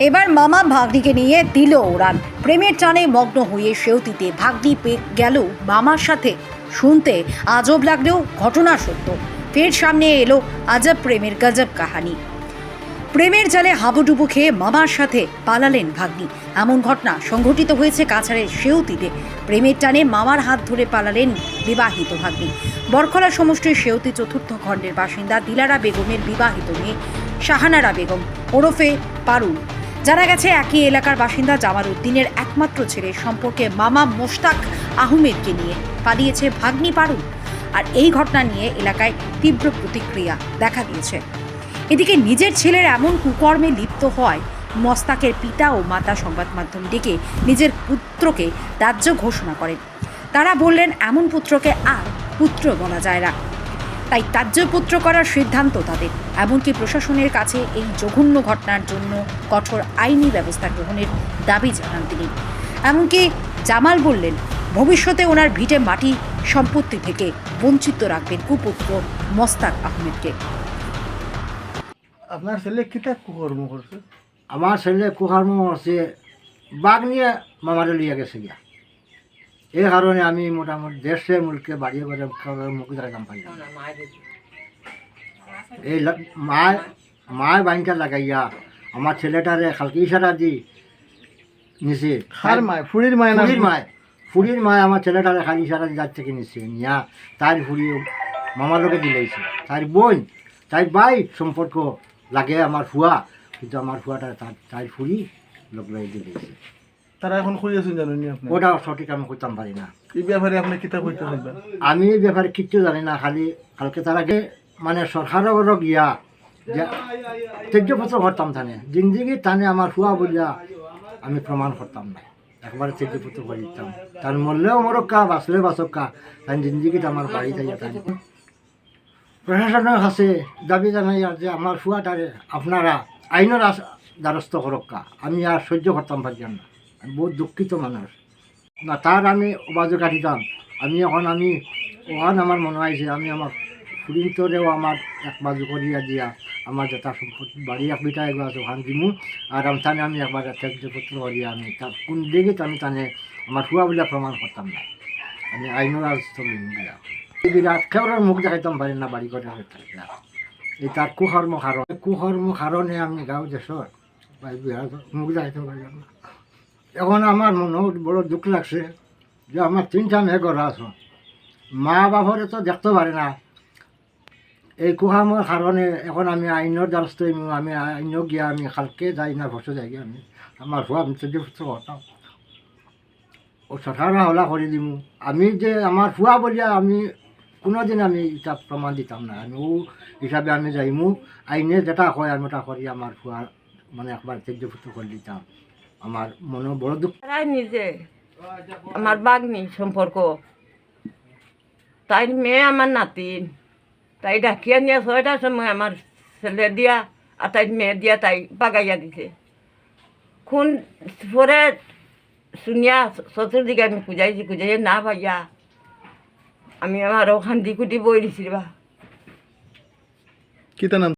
এবার মামা ভাগ্নিকে নিয়ে দিল ওড়ান প্রেমের টানে মগ্ন হয়ে সেউতিতে ভাগ্নি পেয়ে গেল মামার সাথে। শুনতে আজব লাগলেও ঘটনা সত্য। ফের সামনে এলো আজব প্রেমের গজব কাহানি। প্রেমের জালে হাবুডুবু খেয়ে মামার সাথে পালালেন ভাগ্নি। এমন ঘটনা সংঘটিত হয়েছে কাছাড়ের সেউতিতে। প্রেমের টানে মামার হাত ধরে পালালেন বিবাহিত ভাগ্নি। বরখলা সমষ্টির সেউতি চতুর্থ খণ্ডের বাসিন্দা দিলারা বেগমের বিবাহিত মেয়ে শাহানারা বেগম ওরফে পারুল। জানা গেছে, একই এলাকার বাসিন্দা জামাল উদ্দিনের একমাত্র ছেলে সম্পর্কে মামা মোশতাক আহমেদকে নিয়ে পালিয়েছে ভাগ্নি পারুল। আর এই ঘটনা নিয়ে এলাকায় তীব্র প্রতিক্রিয়া দেখা দিয়েছে। এদিকে নিজের ছেলের এমন কুকর্মে লিপ্ত হয় মস্তাকের পিতা ও মাতা সংবাদ মাধ্যম ডেকে নিজের পুত্রকে রাজ্য ঘোষণা করেন। তারা বললেন, এমন পুত্রকে আর পুত্র বলা যায় না। তাই তাজ্যপুত্র করার সিদ্ধান্ত তাদের। এমনকি প্রশাসনের কাছে এই জঘন্য ঘটনার জন্য কঠোর আইনি ব্যবস্থা গ্রহণের দাবি জানান তিনি। এমনকি জামাল বললেন ভবিষ্যতে ওনার ভিটে মাটি সম্পত্তি থেকে বঞ্চিত রাখবেন কুপুত্র মস্তাক আহমেদকে। আপনার ছেলে কিতা কুকর্ম করছে? আমার ছেলে কুকর্ম হচ্ছে বাঘ নিয়ে মামারে লিয়ে গেছে গিয়া। এই কারণে আমি মোটামুটি দেশে মুলকে বাড়িয়ে করে মুখ রাখাম পাই এই লা- মায় মায় বাইনটা লাগাইয়া আমার ছেলেটারে খালকি ইশারা দি নিছে। খার মায়? ফুড়ির মায় ফুড়ির মায়। ফুড়ির মায় আমার ছেলেটারে খালি ইশারা দি যার থেকে নিছে নিয়া তার ফুড়ি মামার লোকে দিলাইছে। তার বোন তাই বাই সম্পর্ক লাগে আমার ফুয়া কিন্তু আমার ফুয়াটা তার তার ফুড়ি লোক লাই দিলাইছে। তারা এখন কই আছেন জানেন আপনি? ওটা সঠিক আমি করতাম পারি না। এই ব্যাপারে আপনি কিতা কইতে চাইবেন? আমি এই ব্যাপারে কিচ্ছু জানি না খালি কালকে তার আগে মানে সরকারের গিয়া যে তেজ্যপত্র করতাম থানে জিন্দিগি টানে আমার হুয়া বলিয়া আমি প্রমাণ করতাম না। একবারে তেজ্যপত্র করে দিতাম তার মরলেও মরক্কা বাঁচলে বাঁচক্কা তাই জিন্দিগিটা আমার বাড়ি যাইয়া তাই প্রশাসনের কাছে দাবি জানাই আর যে আমার ফুয়াটারে আপনারা আইনের দ্বারস্থ করক্কা। আমি আর সহ্য করতাম পারতাম না। আমি বহুত দুঃখিত মানুষ না তার আমি অবাজে কাটিতাম আমি এখন, আমি, ওখান আমার মনে হয়েছে আমি আমার ফুরিন্তরেও আমার এক বাজু করিয়া দিয়া। আমার যথা সম্পত্তি বাড়ি এক বিটা এগুলো আছে ওখান দিমু। আর আমি তানে আমি একবার ত্যাগপত্র করিয়া আমি তার কোন দিকে আমি তানে আমার হুয়া বলে প্রমাণ করতাম না আমি আইনের গিয়া এই বিরাট কেউরার মুখ দেখাইতাম পারি না বাড়ি করে থাকিয়া এই তার কুকর্ম কারণ কুকর্ম কারণে আমি গাঁও দেশর মুখ দেখাইতে পারলাম না। এখন আমার মনে বড় দুঃখ লাগছে যে আমার তিনটা মেয়ে ঘর আছে। মা বাপরে তো দেখতে পারে না। এই কুহামর কারণে এখন আমি আইনের দ্বারস্থ আমি আইন গিয়া আমি কালকে যাই না বসে যাই আমি আমার ভুয়া আমি বছর হতাম ও সরকারা হলা করে দিমু। আমি যে আমার ফুয়া বলিয়া আমি কোনোদিন আমি এটা প্রমাণ দিতাম না আমি ও হিসাবে আমি যাইমু। আইনে যেটা কয় আমি ওটা করি আমার ফুয়া মানে একবার তেজ্যপুত্র করে দিতাম আমার মনে বড় দুঃখ। তারাই নিজে আমার বাগনি সম্পর্ক। তাই মেয়ে আমার নাতিন তাই ডাকিয়া নিয়ে ছয়টার সময় আমার ছেলে দিয়া আর তাই মেয়ে দিয়া তাই বাগাইয়া দিছে। খুন পরে শুনিয়া চতুর্দিকে আমি খুঁজাইছি খুঁজাই না ভাইয়া আমি আমার ওখান দি কুটি বই দিছি বা কিতা নাম?